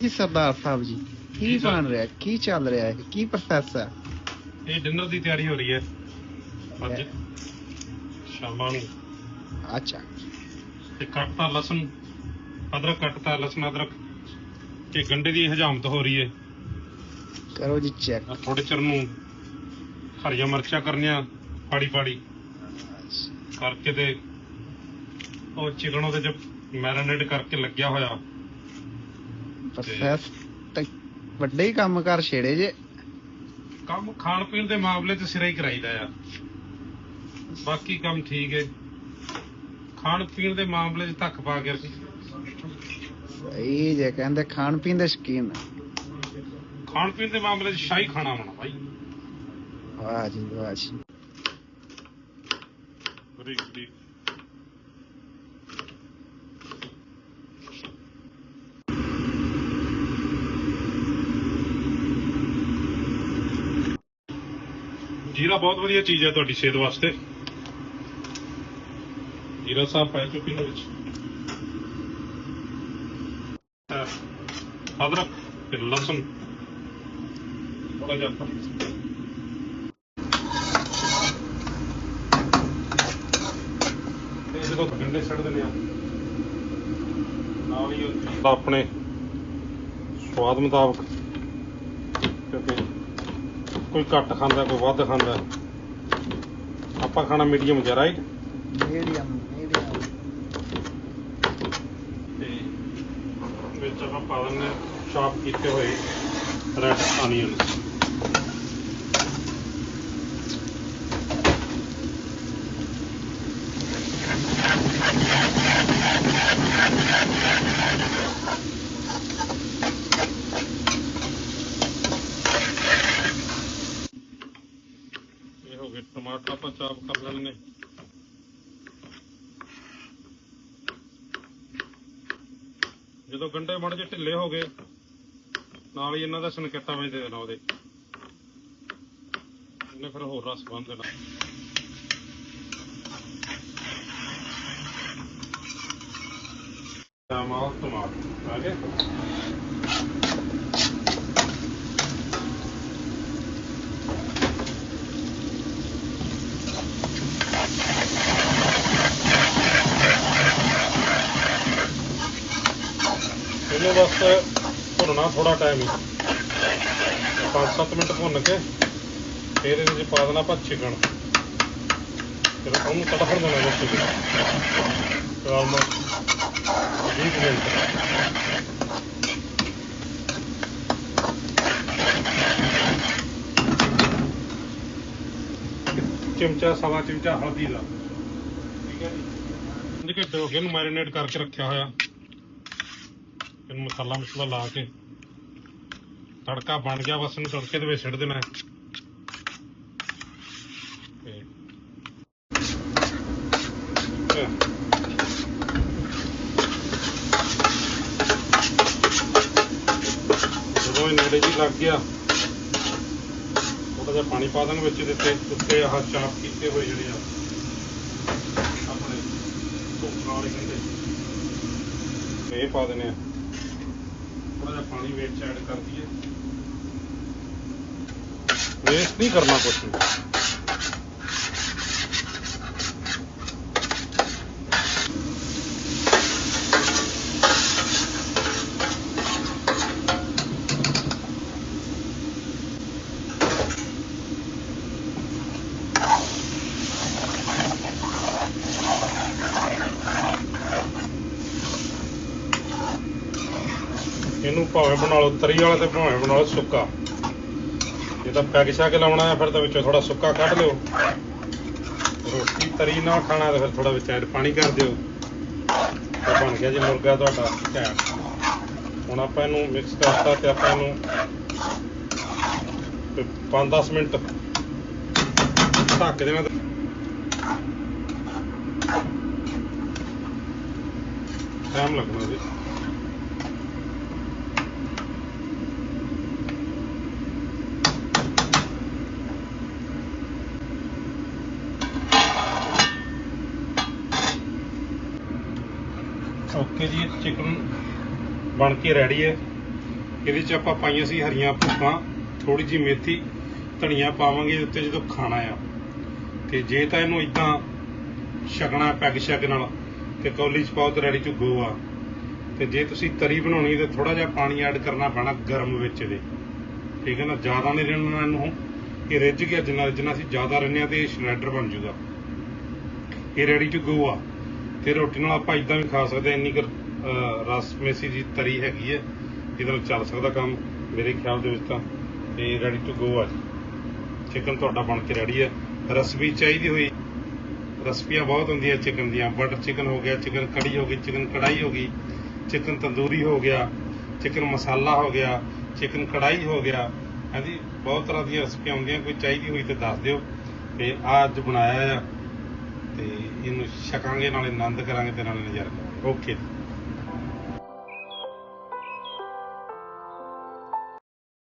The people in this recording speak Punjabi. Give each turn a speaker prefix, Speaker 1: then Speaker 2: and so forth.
Speaker 1: ਜੀ ਸਰਦਾਰ ਸਾਹਿਬ ਜੀ? ਕੀ
Speaker 2: ਜੀ ਸਰ।
Speaker 1: ਬਣ ਰਿਹਾ? ਕੀ ਚੱਲ ਰਿਹਾ ਹੈ ਕੀ ਪ੍ਰੋਸੈਸ ਹੈ
Speaker 2: ਇਹ ਡਿਨਰ ਦੀ ਤਿਆਰੀ ਹੋ ਰਹੀ ਹੈ। ਅੱਜ। ਸ਼ਾਮਾਂ ਨੂੰ।
Speaker 1: ਅੱਛਾ।
Speaker 2: ਤੇ ਕੱਟਤਾ ਲਸਣ ਅਦਰਕ ਕੱਟਤਾ ਲਸਣ ਅਦਰਕ। ਤੇ ਗੰਡੇ ਦੀ ਹਜਾਮਤ ਹੋ ਰਹੀ ਹੈ।
Speaker 1: ਕਰੋ ਜੀ ਚੈੱਕ
Speaker 2: ਆਹ ਥੋੜੇ ਚਿਰ ਨੂੰ ਹਰੀਆਂ ਮਿਰਚਾਂ ਕਰਨੀਆਂ ਪਾੜੀ ਪਾੜੀ ਕਰਕੇ ਤੇ ਉਹ ਚਿਕਨ ਉਹਦੇ ਚ ਮੈਰੀਨੇਟ ਕਰਕੇ ਲੱਗਿਆ ਹੋਇਆ।
Speaker 1: ਪ੍ਰੋਸੈਸ ਤੇ ਵੱਡੇ ਹੀ ਕੰਮ ਕਰ ਛੇੜੇ ਜੇ।
Speaker 2: ਕੰਮ ਖਾਣ ਪੀਣ ਦੇ ਮਾਮਲੇ 'ਚ ਸਿਰੇ ਹੀ ਕਰਾਈਦਾ ਆ। ਬਾਕੀ ਕੰਮ ਠੀਕ ਹੈ ਖਾਣ ਪੀਣ ਦੇ ਮਾਮਲੇ 'ਚ ਧੱਕ ਪਾ ਕੇ
Speaker 1: ਇਹ ਜੇ ਕਹਿੰਦੇ ਖਾਣ ਪੀਣ ਦੇ ਸ਼ਕੀਨ।
Speaker 2: ਖਾਣ ਪੀਣ ਦੇ ਮਾਮਲੇ 'ਚ ਸ਼ਾਹੀ ਖਾਣਾ ਹੋਣਾ ਭਾਈ
Speaker 1: ਵਾਹ ਜੀ ਵਾਹ ਜੀ।
Speaker 2: ਬਰੀਕ ਬਰੀਕ ਜੀਰਾ ਬਹੁਤ ਵਧੀਆ ਚੀਜ਼ ਹੈ ਤੁਹਾਡੀ ਸਿਹਤ ਵਾਸਤੇ। ਜੀਰਾ ਸਾਹਿਬ ਪੈ ਚੁੱਕੀ ਨੇ ਵਿੱਚ। ਅਦਰਕ ਤੇ ਲਸਣ। ਥੋੜਾ ਜਿਹਾ ਆਪਾਂ ਜਦੋਂ ਗੰਡੇ ਛੱਡ ਦਿੰਦੇ ਆ। ਨਾਲ ਹੀ ਆਪਣੇ ਸਵਾਦ ਮੁਤਾਬਕ ਕਿਉਂਕਿ ਕੋਈ ਘੱਟ ਖਾਂਦਾ ਕੋਈ ਵੱਧ ਖਾਂਦਾ। ਆਪਾਂ ਖਾਣਾ ਮੀਡੀਅਮ ਜਿਹਾ ਰਾਈਟ
Speaker 1: ਮੀਡੀਅਮ ਮੀਡੀਅਮ
Speaker 2: ਤੇ ਵਿੱਚ ਆਪਾਂ ਪਾ ਦਿੰਦੇ ਚਾਪ ਕੀਤੇ ਹੋਏ ਰੈਡ ਆਨੀਅਨ ਇਹ ਹੋ ਗਏ ਆਪਾਂ ਕਰ ਲੈਣੇ ਜਦੋਂ ਗੰਡੇ ਮੜ ਜੇ ਢਿੱਲੇ ਹੋ ਗਏ, ਨਾਲ ਹੀ ਇਹਨਾਂ ਦਾ ਸਨਕੇਤਾ ਵਿੱਚ ਦੇ ਦੇਣਾ ਉਹਦੇ। ਇਹਨੇ ਫਿਰ ਹੋਰ ਰਸ ਬੰਨ ਦੇਣਾ। ਟਮਾਟਰ ਟਮਾਟਰ, ਆ ਗਏ। ਬਸ, ਭੁੰਨਣਾ ਥੋੜਾ ਟਾਈਮ ਹੀ। 5-7 ਮਿੰਟ ਭੁੰਨ ਕੇ ਫਿਰ ਇਹਦੇ 'ਚ ਪਾ ਦੇਣਾ ਆਪਾਂ ਚਿਕਨ। ਫਿਰ ਉਹਨੂੰ ਤੜਫਣ ਦੇਣਾ ਬਸ ਫਿਰ ਆਲਮੋਸਟ 20 ਮਿੰਟ। ਚਮਚਾ, ਸਵਾ ਚਮਚਾ ਹਲਦੀ ਦਾ। ਠੀਕ ਹੈ ਜੀ। ਪੰਜ ਘੰਟੇ ਹੋ ਗਏ ਮੈਰੀਨੇਟ ਕਰਕੇ ਰੱਖਿਆ ਹੋਇਆ। ਇਹਨੂੰ ਮਸਾਲਾ ਮਸਲਾ ਲਾ ਕੇ। ਤੜਕਾ ਬਣ ਗਿਆ, ਬਸ ਇਹਨੂੰ ਤੜਕੇ ਦੇ ਵਿੱਚ ਛੱਡ ਦੇਣਾ। ਹੈ ਜਦੋਂ ਇਹ ਨੇੜੇ ਜੀ ਲੱਗ ਗਿਆ ਥੋੜਾ ਜਿਹਾ ਪਾਣੀ ਪਾ ਦੇਣ ਵਿੱਚ ਦਿੱਤੇ ਉੱਤੇ ਆਹ ਚਾਪ ਕੀਤੇ ਹੋਏ ਜਿਹੜੇ ਆ, ਆਪਣੇ ਧੁੱਪਾਂ ਵਾਲੇ ਕਹਿੰਦੇ। ਇਹ ਪਾ ਦੇਣੇ ਆ। ਪਾਣੀ ਵਿੱਚ ਐਡ ਕਰ ਦਈਏ ਵੇਸਟ ਨਹੀਂ ਕਰਨਾ ਕੁਛ ਵੀ। ਇਹਨੂੰ ਭਾਵੇਂ ਬਣਾ ਲਓ, ਤਰੀ ਵਾਲਾ ਤੇ ਭਾਵੇਂ ਬਣਾ ਲਓ ਸੁੱਕਾ। ਜੇ ਤਾਂ ਪੈਗ ਸ਼ਾ ਲਾਉਣਾ ਹੈ, ਫਿਰ ਤਾਂ ਵਿੱਚੋਂ ਥੋੜਾ ਸੁੱਕਾ ਕੱਢ ਲਿਓ। ਰੋਟੀ ਤਰੀ ਨਾਲ ਖਾਣਾ ਤਾਂ ਫਿਰ ਥੋੜਾ ਵਿੱਚ ਐਡ ਪਾਣੀ ਕਰ ਦਿਓ। ਤੇ ਬਣ ਗਿਆ ਜੀ ਮੁਰਗਾ ਤੁਹਾਡਾ ਘੈਂਟ ਹੁਣ ਆਪਾਂ ਇਹਨੂੰ ਮਿਕਸ ਕਰਤਾ ਤੇ ਆਪਾਂ ਇਹਨੂੰ 5-10 ਮਿੰਟ ਢੱਕ ਦੇਣਾ। ਟਾਈਮ ਲੱਗਣਾ ਜੀ। ਓਕੇ ਜੀ ਚਿਕਨ ਬਣ ਕੇ ਰੈਡੀ ਹੈ। ਇਹਦੇ ਚ ਆਪਾਂ ਪਾਈਆਂ ਸੀ ਹਰੀਆਂ ਭੁੱਖਾਂ ਥੋੜੀ ਜਿਹੀ ਮੇਥੀ, ਧਨੀਆ ਪਾਵਾਂਗੇ ਉੱਤੇ ਜਦੋਂ ਖਾਣਾ ਆ। ਤੇ ਜੇ ਤਾਂ ਇਹਨੂੰ ਇਦਾਂ ਛਕਣਾ ਪੈਗ ਛਕ ਨਾਲ, ਤੇ ਕੌਲੀ ਚ ਪਾਉ ਤੇ ਰੈਡੀ ਟੂ ਗੋ ਆ। ਤੇ ਜੇ ਤੁਸੀਂ ਤਰੀ ਬਣਾਉਣੀ ਤੇ ਥੋੜਾ ਜਿਹਾ ਪਾਣੀ ਐਡ ਕਰਨਾ ਪੈਣਾ ਗਰਮ ਵਿੱਚ ਦੇ ਠੀਕ ਹੈ ਨਾ, ਜ਼ਿਆਦਾ ਨਹੀਂ ਰਹਿਣਾ ਇਹਨੂੰ। ਇਹ ਰਿੱਝ ਗਿਆ ਜਿੰਨਾ ਜਿੰਨਾ ਅਸੀਂ ਜ਼ਿਆਦਾ ਰਹਿੰਦੇ ਆ ਤੇ ਇਹ ਸ਼ਰੈਡਰ ਬਣ ਜੂਗਾ। ਇਹ ਰੈਡੀ ਟੂ ਗੋ ਆ। ਤੇ ਰੋਟੀ ਨਾਲ ਆਪਾਂ ਇਦਾਂ ਵੀ ਖਾ ਸਕਦੇ ਇੰਨੀ ਕੁ ਰਸਮੇਸੀ ਰਸ ਜੀ ਤਰੀ ਹੈਗੀ ਹੈ, ਇਹਦੇ ਨਾਲ ਚੱਲ ਸਕਦਾ ਕੰਮ, ਮੇਰੇ ਖਿਆਲ ਦੇ ਵਿੱਚ ਤਾਂ। ਤੇ ਰੈਡੀ ਟੂ ਗੋ ਆ ਚਿਕਨ ਤੁਹਾਡਾ ਬਣ ਕੇ ਰੈਡੀ ਹੈ। ਰਸਪੀ ਚਾਹੀਦੀ ਹੋਈ। ਰਸਪੀਆਂ ਬਹੁਤ ਹੁੰਦੀਆਂ ਚਿਕਨ ਦੀਆਂ। ਬਟਰ ਚਿਕਨ ਹੋ ਗਿਆ ਚਿਕਨ ਕੜੀ ਹੋ ਗਈ ਚਿਕਨ ਕੜਾਈ ਹੋ ਗਈ ਚਿਕਨ ਤੰਦੂਰੀ ਹੋ ਗਿਆ ਚਿਕਨ ਮਸਾਲਾ ਹੋ ਗਿਆ ਚਿਕਨ ਕੜਾਈ ਹੋ ਗਿਆ। ਹਾਂਜੀ ਬਹੁਤ ਤਰ੍ਹਾਂ ਦੀਆਂ ਰਸਪੀਆਂ ਹੁੰਦੀਆਂ। ਕੋਈ ਚਾਹੀਦੀ ਹੋਈ ਤੇ ਦੱਸ ਦਿਓ। ਤੇ ਆ ਅੱਜ ਬਣਾਇਆ ਆ। ਤੇ ਇਹਨੂੰ ਛਕਾਂਗੇ ਨਾਲੇ ਆਨੰਦ ਕਰਾਂਗੇ ਤੇ ਨਾਲੇ ਨਜ਼ਾਰਾ ਓਕੇ